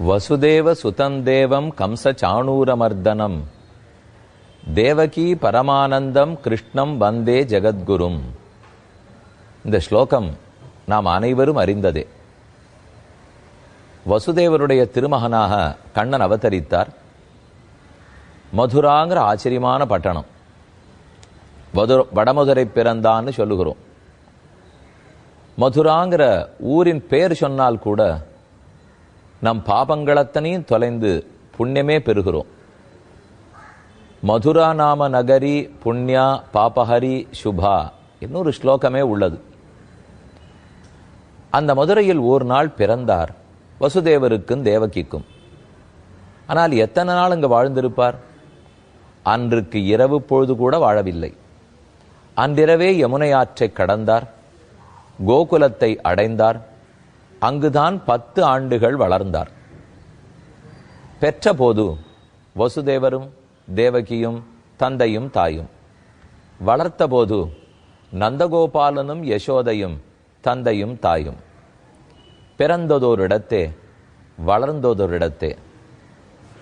வசுதேவ சுதந்தேவம் கம்ச சாணூரமர்தனம். தேவகி பரமானந்தம் கிருஷ்ணம் வந்தே ஜெகத்குரும். இந்த ஸ்லோகம் நாம் அனைவரும் அறிந்ததே. வசுதேவருடைய திருமகனாக கண்ணன் அவதரித்தார். மதுராங்கிற ஆச்சரியமான பட்டணம். வதுர வடமதுரை பிறந்தான்னு சொல்லுகிறோம். மதுராங்கிற ஊரின் பெயர் சொன்னால் கூட நம் பாபங்களத்தனையும் தொலைந்து புண்ணியமே பெறுகிறோம். மதுரா நாம நகரி புண்ணியா பாபஹரி சுபா இன்னொரு ஸ்லோகமே உள்ளது. அந்த மதுரையில் ஒரு நாள் பிறந்தார். வசுதேவருக்கும் தேவகிக்கும். ஆனால் எத்தனை நாள் அங்கு வாழ்ந்திருப்பார்? அன்றுக்கு இரவு பொழுது கூட வாழவில்லை. அன்றிரவே யமுனை ஆற்றை கடந்தார். கோகுலத்தை அடைந்தார். அங்குதான் பத்து ஆண்டுகள் வளர்ந்தார். பெற்றபோது வசுதேவரும் தேவகியும் தந்தையும் தாயும். வளர்த்தபோது நந்தகோபாலனும் யசோதையும் தந்தையும் தாயும். பிறந்ததோரிடத்தே வளர்ந்ததோரிடத்தே.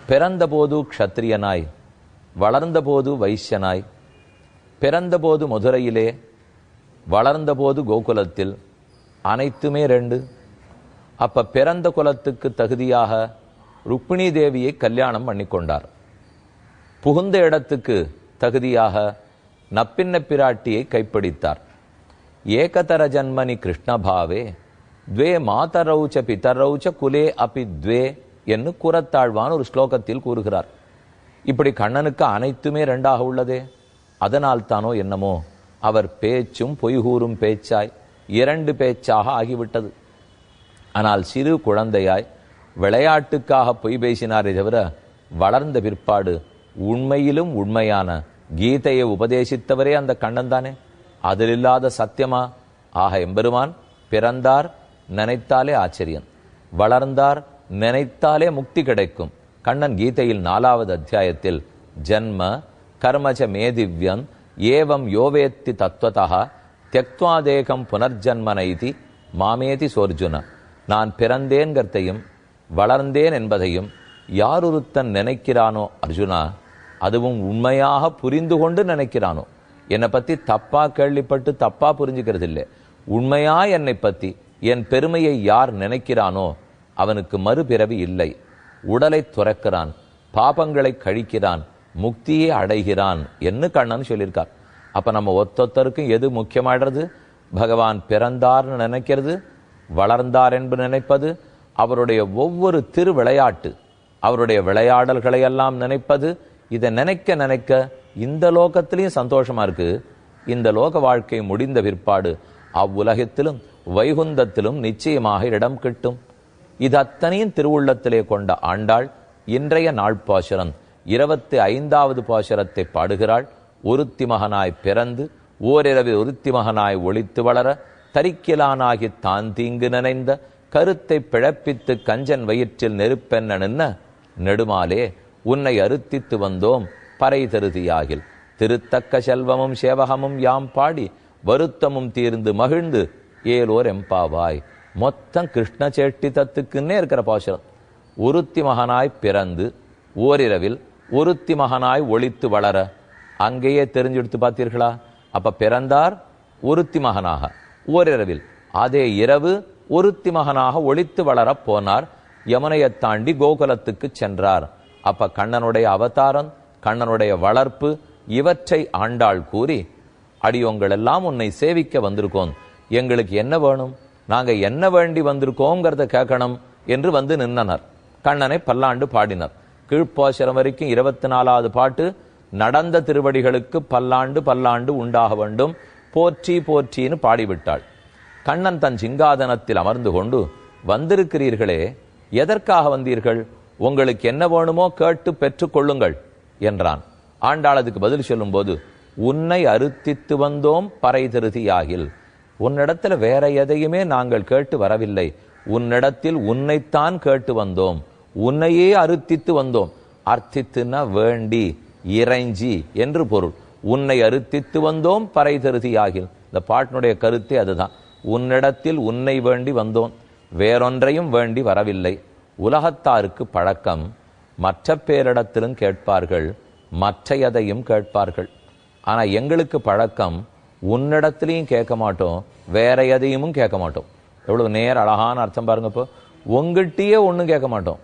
பிறந்தபோது க்ஷத்ரியனாய் வளர்ந்தபோது வைசியனாய் பிறந்தபோது மதுரையிலே வளர்ந்தபோது கோகுலத்தில். அனைத்துமே ரெண்டு. அப்ப பிறந்த குலத்துக்கு தகுதியாக ருக்மிணி தேவியை கல்யாணம் பண்ணிக்கொண்டார். புகுந்த இடத்துக்கு தகுதியாக நப்பின்ன பிராட்டியை கைப்பிடித்தார். ஏகதர ஜன்மனி கிருஷ்ணபாவே துவே மாதரௌச்ச பிதரௌச்ச குலே அபி துவே என்று கூறத்தாழ்வான் ஒரு ஸ்லோகத்தில் கூறுகிறார். இப்படி கண்ணனுக்கு அனைத்துமே ரெண்டாக உள்ளதே. அதனால் தானோ என்னமோ அவர் பேச்சும் பொய்கூறும் பேச்சாய் இரண்டு பேச்சாக ஆகிவிட்டது. ஆனால் சிறு குழந்தையாய் விளையாட்டுக்காக பொய் பேசினாரே தவிர வளர்ந்த பிற்பாடு உண்மையிலும் உண்மையான கீதையை உபதேசித்தவரே அந்த கண்ணன் தானே? அதில் இல்லாத சத்தியமா? ஆக எம்பெருமான் பிறந்தார் நினைத்தாலே ஆச்சரியம். வளர்ந்தார் நினைத்தாலே முக்தி கிடைக்கும். கண்ணன் கீதையில் நாலாவது அத்தியாயத்தில் ஜன்ம கர்மஜ மேதிவ்யம் ஏவம் யோவேத்தி தத்துவதா தியக்துவாதேகம் புனர்ஜன்மனைதி மாமேதி சோர்ஜுன. நான் பிறந்தேன்கிறதையும் வளர்ந்தேன் என்பதையும் யார் ஒருத்தன் நினைக்கிறானோ அர்ஜுனா அதுவும் உண்மையாக புரிந்து கொண்டு நினைக்கிறானோ? என்னை பற்றி தப்பாக கேள்விப்பட்டு தப்பாக புரிஞ்சுக்கிறது இல்லை உண்மையாக என்னை பற்றி என் பெருமையை யார் நினைக்கிறானோ அவனுக்கு மறுபிறவி இல்லை. உடலை துறக்கிறான் பாபங்களை கழிக்கிறான் முக்தியை அடைகிறான் என்று கண்ணன் சொல்லியிருக்கார். அப்போ நம்ம ஒத்தொத்தருக்கும் எது முக்கியமாடுறது பகவான் பிறந்தார்னு நினைக்கிறது வளர்ந்தார் என்று நினைப்பது அவருடைய ஒவ்வொரு திரு விளையாட்டு அவருடைய விளையாடல்களை எல்லாம் நினைப்பது இதை நினைக்க நினைக்க இந்த லோகத்திலையும் சந்தோஷமா இருக்கு. இந்த லோக வாழ்க்கை முடிந்த பிற்பாடு அவ்வுலகத்திலும் வைகுந்தத்திலும் நிச்சயமாக இடம் கிட்டும். இது அத்தனையும் திருவுள்ளத்திலே கொண்ட ஆண்டாள் இன்றைய நாள் பாசுரம் இருபத்தி ஐந்தாவது பாசுரத்தை பாடுகிறாள். ஒருத்தி மகனாய் பிறந்து ஓரிரவில் ஒருத்தி மகனாய் ஒழித்து வளர தரிக்கிலானாகி தான் தீங்கு நினைந்த கருத்தை பிழப்பித்து கஞ்சன் வயிற்றில் நெருப்பென்ன நின்ன நெடுமாலே உன்னை அறுத்தித்து வந்தோம் பறை தருதியாகில். திருத்தக்க செல்வமும் சேவகமும் யாம் பாடி வருத்தமும் தீர்ந்து மகிழ்ந்து ஏலோர் எம்பாவாய். மொத்தம் கிருஷ்ண சேட்டிதத்துக்குன்னே இருக்கிற பாசுரம். ஒருத்தி மகனாய் பிறந்து ஓரிரவில் ஒருத்தி மகனாய் ஒளித்து வளர அங்கேயே தெரிஞ்செடுத்து பார்த்தீர்களா? அப்ப பிறந்தார் ஒருத்தி மகனாக. ஓரிரவில். அதே இரவு ஒருத்தி மகனாக ஒழித்து வளரப் போனார். யமுனையை தாண்டி கோகுலத்துக்கு சென்றார். அப்ப கண்ணனுடைய அவதாரம் கண்ணனுடைய வளர்ப்பு இவற்றை ஆண்டாள் கூறி அடியோங்கள் எல்லாம் உன்னை சேவிக்க வந்திருக்கோம். எங்களுக்கு என்ன வேணும்? நாங்க என்ன வேண்டி வந்திருக்கோங்கிறத கேட்கணும் என்று வந்து நின்றனர் கண்ணனை பல்லாண்டு பாடினர். கீழ்ப்பாசரம் வரைக்கும் இருபத்தி நாலாவது பாட்டு நடந்த திருவடிகளுக்கு பல்லாண்டு பல்லாண்டு உண்டாக வேண்டும். போற்றி போற்றின்னு பாடிவிட்டாள். கண்ணன் தன் சிங்காதனத்தில் அமர்ந்து கொண்டு வந்திருக்கிறீர்களே எதற்காக வந்தீர்கள்? உங்களுக்கு என்ன வேணுமோ கேட்டு பெற்றுக்கொள்ளுங்கள் என்றான். ஆண்டாள் அதுக்கு பதில் சொல்லும்போது உன்னை அறுத்தித்து வந்தோம் பறை திருதியாகில். உன்னிடத்தில் வேற எதையுமே நாங்கள் கேட்டு வரவில்லை. உன்னிடத்தில் உன்னைத்தான் கேட்டு வந்தோம். உன்னையே அறுத்தித்து வந்தோம். அர்த்தித்துனா வேண்டி இறைஞ்சி என்று பொருள். உன்னை அறுத்தித்து வந்தோம் பறை தருதியாகில் இந்த பாட்டினுடைய கருத்தே அதுதான். உன்னிடத்தில் உன்னை வேண்டி வந்தோம் வேறொன்றையும் வேண்டி வரவில்லை. உலகத்தாருக்கு பழக்கம் மற்ற பேரிடத்திலும் கேட்பார்கள் மற்ற எதையும் கேட்பார்கள். ஆனால் எங்களுக்கு பழக்கம் உன்னிடத்திலையும் கேட்க மாட்டோம் வேற எதையும் கேட்க மாட்டோம். எவ்வளவு நேர் அழகான அர்த்தம் பாருங்க இப்போ. உங்ககிட்டயே ஒன்றும் கேட்க மாட்டோம்.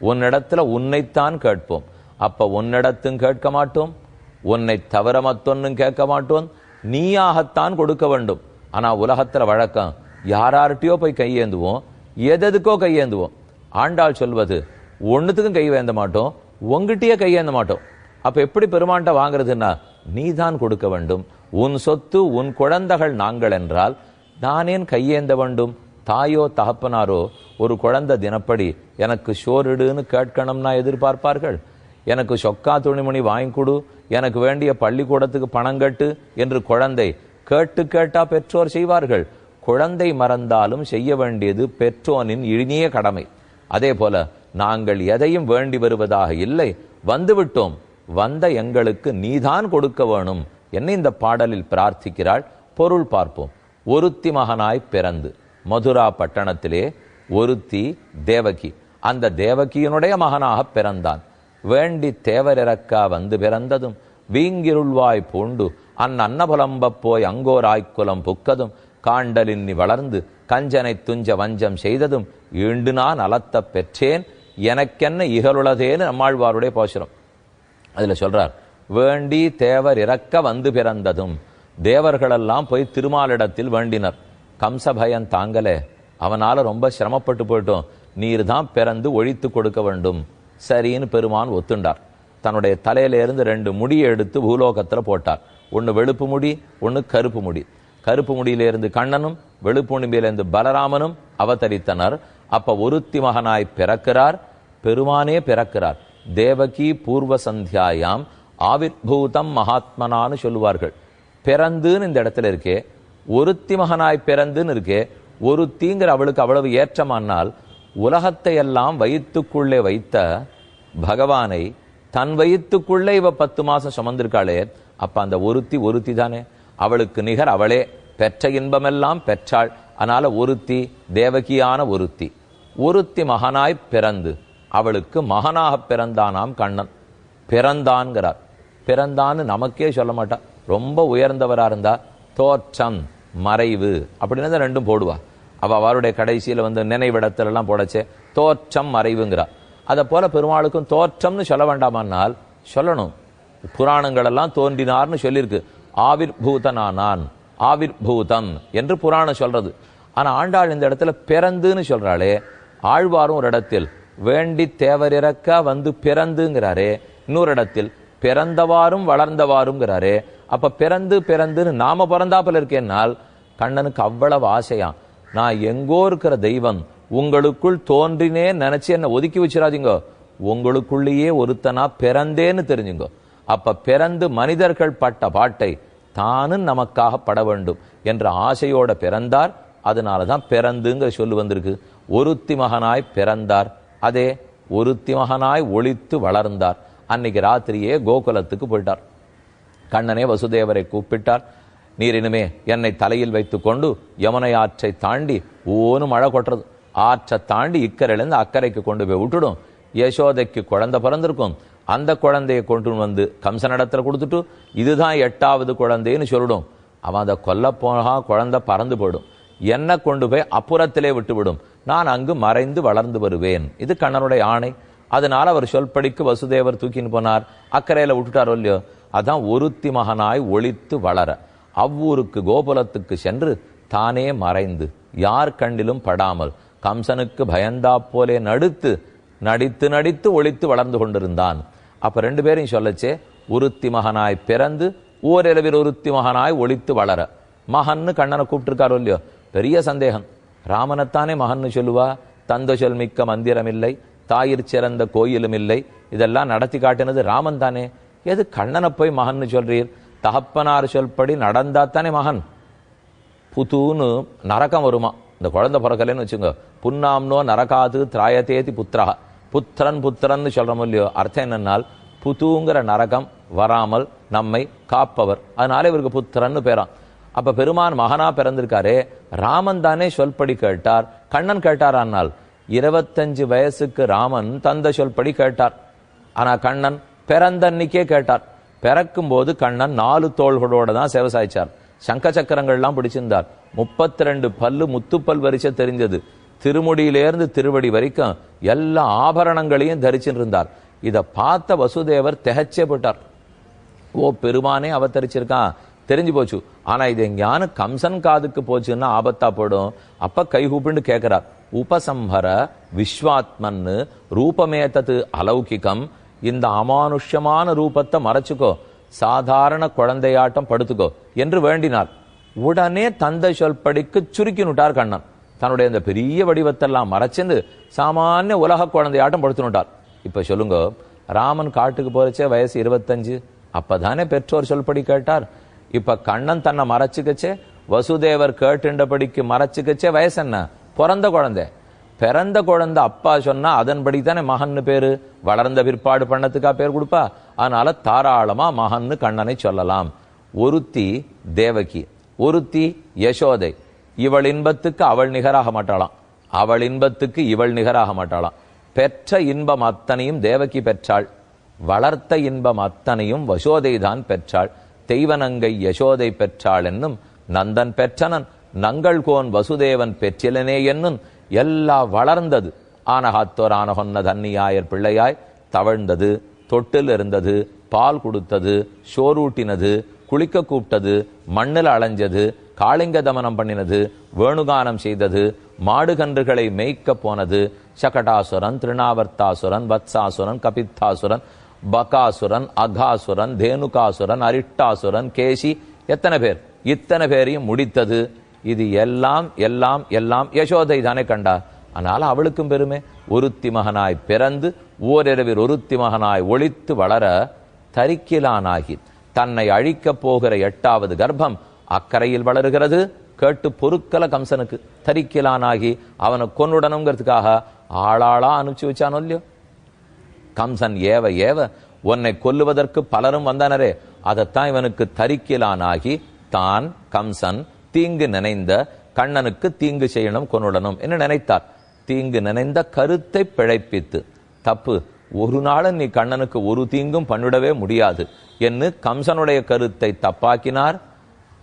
உன்னிடத்துல உன்னைத்தான் கேட்போம். அப்போ உன்னிடத்தும் கேட்க மாட்டோம் உன்னை தவிர மத்தொன்னும் கேட்க மாட்டோம். நீயாகத்தான் கொடுக்க வேண்டும். ஆனால் உலகத்தில் வழக்கம் யாரார்கிட்டயோ போய் கையேந்துவோம் எதெதுக்கோ கையேந்துவோம் ஆண்டாள் சொல்வது ஒன்றுத்துக்கும் கை வேந்த மாட்டோம் உங்ககிட்டயே கையேந்த மாட்டோம். அப்போ எப்படி பெருமாண்ட வாங்குறதுன்னா நீ தான் கொடுக்க வேண்டும். உன் சொத்து உன் குழந்தைகள் நாங்கள் என்றால் நானேன் கையேந்த வேண்டும். தாயோ தகப்பனாரோ ஒரு குழந்தை தினப்படி எனக்கு ஷோரிடுன்னு கேட்கணும்னா எதிர்பார்ப்பார்கள். எனக்கு சொக்கா துணிமணி வாங்கி கொடு எனக்கு வேண்டிய பள்ளிக்கூடத்துக்கு பணம் கட்டு என்று குழந்தை கேட்டு கேட்டா பெற்றோர் செய்வார்கள். குழந்தை மறந்தாலும் செய்ய வேண்டியது பெற்றோனின் இனிய கடமை. அதே போல நாங்கள் எதையும் வேண்டி வருவதாக இல்லை. வந்துவிட்டோம் வந்த எங்களுக்கு நீதான் கொடுக்க வேணும். என்ன இந்த பாடலில் பிரார்த்திக்கிறாள். பொருள் பார்ப்போம். ஒருத்தி மகனாய் பிறந்து மதுரா பட்டணத்திலே ஒருத்தி தேவகி. அந்த தேவகியினுடைய மகனாக பிறந்தான். வேண்டி தேவரிறக்கா வந்து பிறந்ததும் வீங்கிருள்வாய் பூண்டு அந் அன்னபுலம்பப் போய் அங்கோராய்க்குலம் புக்கதும் காண்டலின்னி வளர்ந்து கஞ்சனை துஞ்ச வஞ்சம் செய்ததும் ஈண்டு நான் அலத்த பெற்றேன் எனக்கென்ன இகழுளதேன்னு நம்மாழ்வாருடைய போஷரம் அதில் சொல்றார் வேண்டி தேவர் இறக்க வந்து பிறந்ததும் தேவர்களெல்லாம் போய் திருமாலிடத்தில் வேண்டினர். கம்சபயன் தாங்கலே அவனால் ரொம்ப சிரமப்பட்டு போயிட்டோம். நீர் தான் பிறந்து ஒழித்து கொடுக்க வேண்டும். சரின்னு பெருமான் ஒத்துண்டார். தன்னுடைய தலையில இருந்து ரெண்டு முடியை எடுத்து பூலோகத்துல போட்டார். ஒன்னு வெளுப்பு முடி ஒன்று கருப்பு முடி. கருப்பு முடியிலிருந்து கண்ணனும் வெளுப்பு முடியிலிருந்து பலராமனும் அவதரித்தனர். அப்ப ஒருத்தி மகனாய் பிறக்கிறார் பெருமானே பிறக்கிறார். தேவகி பூர்வ சந்தியாயாம் ஆவிர்பூதம் மகாத்மனான்னு சொல்லுவார்கள். பிறந்துன்னு இந்த இடத்துல இருக்கே ஒருத்தி மகனாய் பிறந்துன்னு இருக்கே ஒருத்திங்கிற அவளுக்கு அவ்வளவு ஏற்றமானால் உலகத்தை எல்லாம் வயிற்றுக்குள்ளே வைத்த பகவானை தன் வயிற்றுக்குள்ளே இவ பத்து மாசம் சுமந்திருக்காளே. அப்ப அந்த ஒருத்தி ஒருத்தி தானே. அவளுக்கு நிகர் அவளே. பெற்ற இன்பமெல்லாம் பெற்றாள். அதனால ஒருத்தி தேவகியான ஒருத்தி. ஒருத்தி மகனாய் பிறந்து அவளுக்கு மகனாக பிறந்தானாம் கண்ணன். பிறந்தான்கிறார். பிறந்தான்னு நமக்கே சொல்ல மாட்டா ரொம்ப உயர்ந்தவரா இருந்தா தோற்றம் மறைவு அப்படின்னு தான் ரெண்டும் போடுவா. அவ அவருடைய கடைசியில் வந்து நினைவிடத்திலெல்லாம் போடச்சே தோற்றம் மறைவுங்கிறார் அதை போல பெருமாளுக்கும் தோற்றம்னு சொல்ல வேண்டாமன்னால் சொல்லணும். புராணங்கள் எல்லாம் தோன்றினார்னு சொல்லியிருக்கு ஆவிர் பூதனானான் ஆவிர் பூதம் என்று புராணம் சொல்றது. ஆனால் ஆண்டாள் இந்த இடத்துல பிறந்துன்னு சொல்றாளே ஆழ்வாரும் ஒரு இடத்தில் வேண்டி தேவரிறக்க வந்து பிறந்துங்கிறாரே இன்னொரு இடத்தில் பிறந்தவாறும் வளர்ந்தவாறுங்கிறாரே அப்போ பிறந்து பிறந்துன்னு நாம பிறந்தாப்பில் இருக்கேன்னால் கண்ணனுக்கு அவ்வளவு ஆசையான் நான் எங்கோ இருக்கிற தெய்வம் உங்களுக்குள் தோன்றினே நினைச்சு என்னை ஒதுக்கி வச்சிடாதீங்க. உங்களுக்குள்ளேயே ஒருத்தனா பிறந்தேன்னு தெரிஞ்சுங்க. அப்ப பிறந்து மனிதர்கள் பட்ட பாட்டை தானும் நமக்காக பட வேண்டும் என்ற ஆசையோட பிறந்தார். அதனாலதான் பிறந்துங்கிற சொல்லு வந்திருக்கு. ஒருத்தி மகனாய் பிறந்தார். அதே ஒருத்தி மகனாய் ஒளித்து வளர்ந்தார். அன்னைக்கு ராத்திரியே கோகுலத்துக்கு போயிட்டார். கண்ணனே வசுதேவரை கூப்பிட்டார். நீர் இனிமே என்னை தலையில் வைத்துக்கொண்டு யமுனை ஆற்றை தாண்டி ஓனும் மழை கொட்டுறது. ஆற்றை தாண்டி இக்கரையிலேருந்து அக்கறைக்கு கொண்டு போய் விட்டுடும். யசோதைக்கு குழந்தை பிறந்திருக்கும். அந்த குழந்தையை கொண்டு வந்து கம்சனிடத்தில் கொடுத்துட்டு இதுதான் எட்டாவது குழந்தைன்னு சொல்லிடும். அவன் அதை கொல்ல போனா குழந்தை பறந்து போயிடும். என்ன கொண்டு போய் அப்புறத்திலே விட்டுவிடும். நான் அங்கு மறைந்து வளர்ந்து வருவேன். இது கண்ணனுடைய ஆணை. அதனால் அவர் சொல்படிக்கு வசுதேவர் தூக்கின்னு போனார். அக்கறையில் விட்டுட்டாரோ இல்லையோ? அதான் ஒருத்தி மகனாய் ஒழித்து வளர. அவ்வூருக்கு கோபுலத்துக்கு சென்று தானே மறைந்து யார் கண்டிலும் படாமல் கம்சனுக்கு பயந்தா போலே நடுத்து நடித்து நடித்து ஒழித்து வளர்ந்து கொண்டிருந்தான். அப்ப ரெண்டு பேரையும் சொல்லச்சே ஒருத்தி மகனாய் பிறந்து ஓரிரவில் ஒருத்தி மகனாய் ஒழித்து வளர. மகன்னு கண்ணனை கூப்பிட்டுருக்காரோ இல்லையோ? பெரிய சந்தேகம். ராமனைத்தானே மகன்னு சொல்லுவா? தந்த சொல் மிக்க மந்திரம் இல்லை தாயிற் சிறந்த கோயிலும் இல்லை இதெல்லாம் நடத்தி காட்டினது ராமன் தானே எது கண்ணனை போய் மகன்னு சொல்றீர்? தகப்பனார் சொல்படி நடந்தா தானே மகன். புதுன்னு நரகம் வருமா? இந்த குழந்தை பிறக்கலைன்னு வச்சுங்க. புன்னாம்னோ நரகாது திராயத்தேதி புத்திரா புத்திரன் புத்திரன்னு சொல்கிறோம் இல்லையோ? அர்த்தம் என்னென்னால் புதுங்கிற நரகம் வராமல் நம்மை காப்பவர். அதனால இவருக்கு புத்திரன்னு பேரான் அப்போ பெருமான் மகனா பிறந்திருக்காரு ராமன் தானே சொல்படி கேட்டார். கண்ணன் கேட்டாரானால் இருபத்தஞ்சு வயசுக்கு ராமன் தந்த சொல்படி கேட்டார். ஆனால் கண்ணன் பிறந்தன்னைக்கே கேட்டார். பிறக்கும் போது கண்ணன் நாலு தோள்களோட தான் சேவை சாய்ச்சார் சங்க சக்கரங்கள்லாம் பிடிச்சிருந்தார். முப்பத்தி ரெண்டு பல்லு முத்துப்பல் வரிசை தெரிஞ்சது. திருமுடியிலேருந்து திருவடி வரைக்கும் எல்லா ஆபரணங்களையும் தரிச்சிருந்தார். இருந்தார் இதை பார்த்த வசுதேவர் திகச்சே போட்டார் ஓ பெருமானே அவதரிச்சிருக்கான். தெரிஞ்சு போச்சு. ஆனா இது எங்கேயான கம்சன் காதுக்கு போச்சுன்னா ஆபத்தா போடும் அப்ப கை கூப்பிண்டு கேட்கிறார் உபசம்ஹர விஸ்வாத்மன்னு ரூபமேத்தது அலௌகிகம். இந்த அமானுஷ்யமான ரூபத்தை மறைச்சுக்கோ. சாதாரண குழந்தையாட்டம் படுத்துக்கோ என்று வேண்டினார். உடனே தந்தை சொல்படிக்கு சுருக்கினுட்டார் கண்ணன். தன்னுடைய இந்த பெரிய வடிவத்தெல்லாம் மறைச்சிருந்து சாமானிய உலக குழந்தையாட்டம் படுத்துனுட்டார். இப்ப சொல்லுங்க ராமன் காட்டுக்கு போறச்சே வயசு இருபத்தஞ்சு. அப்பதானே பெற்றோர் சொல்படி கேட்டார். இப்ப கண்ணன் தன்னை மறைச்சுக்கச்சே வசுதேவர் கேட்டுண்டபடிக்கு மறைச்சுக்கச்சே வயசு என்ன? பிறந்த குழந்தை. பிறந்த குழந்தை அப்பா சொன்னா அதன்படி தானே மகன்னு பேரு? வளர்ந்த பிற்பாடு பண்ணத்துக்கா பேர் கொடுப்பா? அதனால தாராளமா மகன்னு கண்ணனை சொல்லலாம். ஒருத்தி தேவகி ஒருத்தி யசோதை. இவள் இன்பத்துக்கு அவள் நிகராக மாட்டாளாம். அவள் இன்பத்துக்கு இவள் நிகராக மாட்டாளாம். பெற்ற இன்பம் அத்தனையும் தேவகி பெற்றாள். வளர்த்த இன்பம் அத்தனையும் வசோதை தான் பெற்றாள். தெய்வனங்கை யசோதை பெற்றாள் என்னும் நந்தன் பெற்றனன். நங்கள் கோன் வசுதேவன் பெற்றிலனே என்னும் எல்லாம் வளர்ந்தது. ஆனகாத்தோரான கொன்ன தன்னியாயர் பிள்ளையாய் தவழ்ந்தது. தொட்டில் இருந்தது பால் கொடுத்தது சோரூட்டினது குளிக்க கூப்பிட்டது மண்ணில் அலைஞ்சது காளிங்க தமனம் பண்ணினது வேணுகானம் செய்தது மாடுகன்றுகளை மேய்க்க போனது சகடாசுரன் திருநாவர்த்தாசுரன் வத்சாசுரன் கபித்தாசுரன் பகாசுரன் அகாசுரன் தேனுகாசுரன் அரிட்டாசுரன் கேசி எத்தனை பேர்? இத்தனை பேரையும் முடித்தது. இது எல்லாம் எல்லாம் எல்லாம் யசோதை தானே கண்டா. ஆனால் அவளுக்கும் பெருமை. ஒருத்தி மகனாய் பிறந்து ஓரிரவில் ஒருத்தி மகனாய் ஒழித்து வளர தரிக்கிலானாகி தன்னை அழிக்கப் போகிற எட்டாவது கர்ப்பம் அக்கறையில் வளருகிறது. கேட்டு பொருட்கல கம்சனுக்கு. தரிக்கிலானாகி அவனை கொன்னுடணுங்கிறதுக்காக ஆளாளா அனுப்பிச்சு வச்சானோ இல்லையோ? கம்சன் ஏவ ஏவ உன்னை கொல்லுவதற்கு பலரும் வந்தனரே. அதைத்தான் இவனுக்கு தரிக்கிலானாகி தான் கம்சன் தீங்கு நினைந்த கண்ணனுக்கு தீங்கு செய்யணும் கொன்னுடணும் என்று நினைத்தார். தீங்கு நினைந்த கருத்தை பிழைப்பித்து தப்பு ஒரு நாளும் நீ கண்ணனுக்கு ஒரு தீங்கும் பண்ணிடவே முடியாது என்று கம்சனுடைய கருத்தை தப்பாக்கினார்.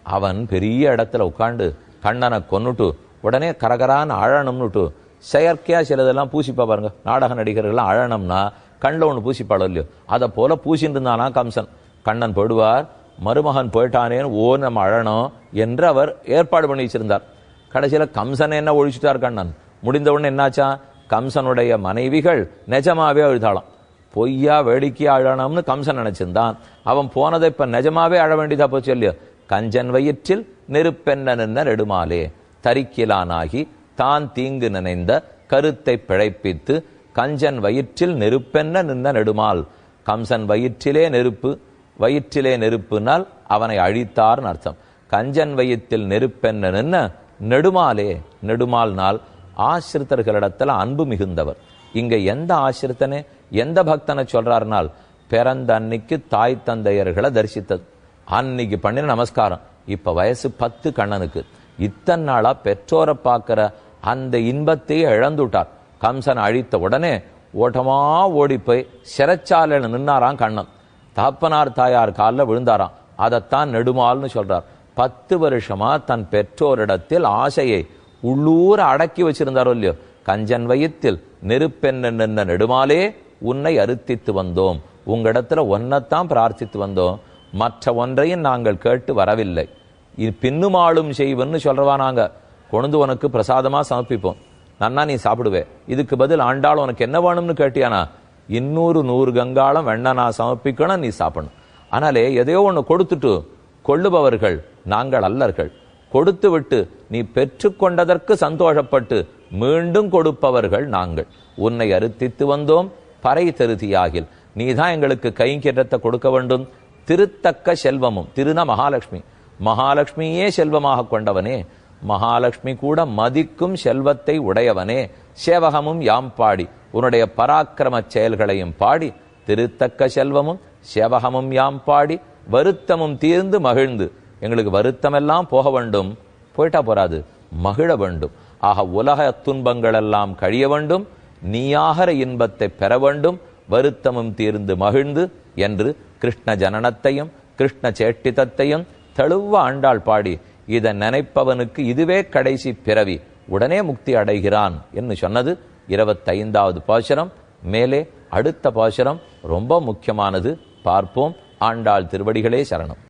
அவன் பெரிய இடத்துல உட்காந்து கண்ணனை கொன்னுட்டு உடனே கரகரான்னு அழணும்னுட்டு செயற்கையாக சிலதெல்லாம் பூசிப்பா பாருங்க. நாடக நடிகர்கள்லாம் அழணும்னா கண்ணில் ஒன்று பூசிப்பாளோ இல்லையோ? அதை போல பூசிட்டு இருந்தானா கம்சன். கண்ணன் போயிடுவார் மருமகன் போயிட்டானேன்னு ஓ நம்ம அழணும். என்று அவர் ஏற்பாடு பண்ணி வச்சிருந்தார். கடைசியில கம்சனை என்ன ஒழிச்சிட்டார் கண்ணன் முடிந்தவுடனே என்னாச்சா? கம்சனுடைய மனைவிகள் நிஜமாவே அழுதாளாம். பொய்யா வேடிக்கையா அழணும்னு கம்சன் நினைச்சிருந்தான். அவன் போனதை இப்ப நிஜமாவே அழ வேண்டியதா போச்சு இல்லையோ? கஞ்சன் வயிற்றில் நெருப்பென்ன நின்ன நெடுமாலே தரிக்கிலானாகி தான் தீங்கு நினைந்த கருத்தை பிழைப்பித்து கஞ்சன் வயிற்றில் நெருப்பென்ன நின்ற நெடுமால் கம்சன் வயிற்றிலே நெருப்பு வயிற்றிலே நெருப்புனால் அவனை அழித்தார்னு அர்த்தம். கஞ்சன் வயிற்றில் நெருப்பென்ன நின்ன? நெடுமாலே நெடுமால்னால் ஆசிரித்தர்களிடத்தில் அன்பு மிகுந்தவர். இங்க எந்த ஆசிரித்தனே எந்த பக்தனை சொல்றாருனால் பிறந்த அன்னைக்கு தாய் தந்தையர்களை தரிசித்தது. அன்னைக்கு பண்ணின நமஸ்காரம். இப்ப வயசு பத்து கண்ணனுக்கு. இத்தனை நாளா பெற்றோரை பார்க்கிற அந்த இன்பத்தையே இழந்துட்டார். கம்சன் அழித்த உடனே ஓட்டமா ஓடி போய் சிறைச்சாலையில் நின்னாராம் கண்ணன். தகப்பனார் தாயார் காலில் விழுந்தாராம். அதைத்தான் நெடுமால்னு சொல்றார். பத்து வருஷமா தன் பெற்றோரிடத்தில் ஆசையை உள்ளூர அடக்கி வச்சிருந்தாரோ இல்லையோ? கஞ்சன் வயிற்றில் நெருப்பென்ன நின்ன நெடுமாலே உன்னை அறுத்தித்து வந்தோம். உங்களிடத்துல ஒன்னத்தான் பிரார்த்தித்து வந்தோம். மற்ற ஒன்றையும் நாங்கள் கேட்டு வரவில்லை. இது பின்னுமாளும் செய்வன்னு சொல்றவா நாங்க? கொண்டு உனக்கு பிரசாதமா சமர்ப்பிப்போம். நன்னா நீ சாப்பிடுவே. இதுக்கு பதில் ஆண்டாள் உனக்கு என்ன வேணும்னு கேட்டியானா? இன்னூறு நூறு கங்காளம் வெண்ண நான் சமர்ப்பிக்கணும் நீ சாப்பிடணும். ஆனாலே எதையோ ஒன்று கொடுத்துட்டு கொள்ளுபவர்கள் நாங்கள் அல்லர்கள். கொடுத்துவிட்டு நீ பெற்றுக்கொண்டதற்கு சந்தோஷப்பட்டு மீண்டும் கொடுப்பவர்கள் நாங்கள். உன்னை அறுத்தித்து வந்தோம் பறை தருதியாகில். நீதான் எங்களுக்கு கைங்கேற்றத்தை கொடுக்க வேண்டும். திருத்தக்க செல்வமும் திருன மகாலட்சுமி. மகாலட்சுமியே செல்வமாக கொண்டவனே. மகாலட்சுமி கூட மதிக்கும் செல்வத்தை உடையவனே. சேவகமும் யாம் பாடி. உன்னுடைய பராக்கிரம செயல்களையும் பாடி. திருத்தக்க செல்வமும் சேவகமும் யாம் பாடி. வருத்தமும் தீர்ந்து மகிழ்ந்து எங்களுக்கு வருத்தமெல்லாம் போக வேண்டும். போயிட்டா போறாது. மகிழ வேண்டும். ஆக உலக துன்பங்களெல்லாம் கழிய வேண்டும். நீயாகர இன்பத்தை பெற வேண்டும். வருத்தமும் தீர்ந்து மகிழ்ந்து என்று கிருஷ்ண ஜனனத்தையும் கிருஷ்ண சேட்டிதத்தையும் தெளிவ ஆண்டாள் பாடி இதை நினைப்பவனுக்கு இதுவே கடைசி பிறவி. உடனே முக்தி அடைகிறான் என்று சொன்னது இருபத்தைந்தாவது பாசுரம். மேலே அடுத்த பாசுரம் ரொம்ப முக்கியமானது. பார்ப்போம். ஆண்டாள் திருவடிகளே சரணம்.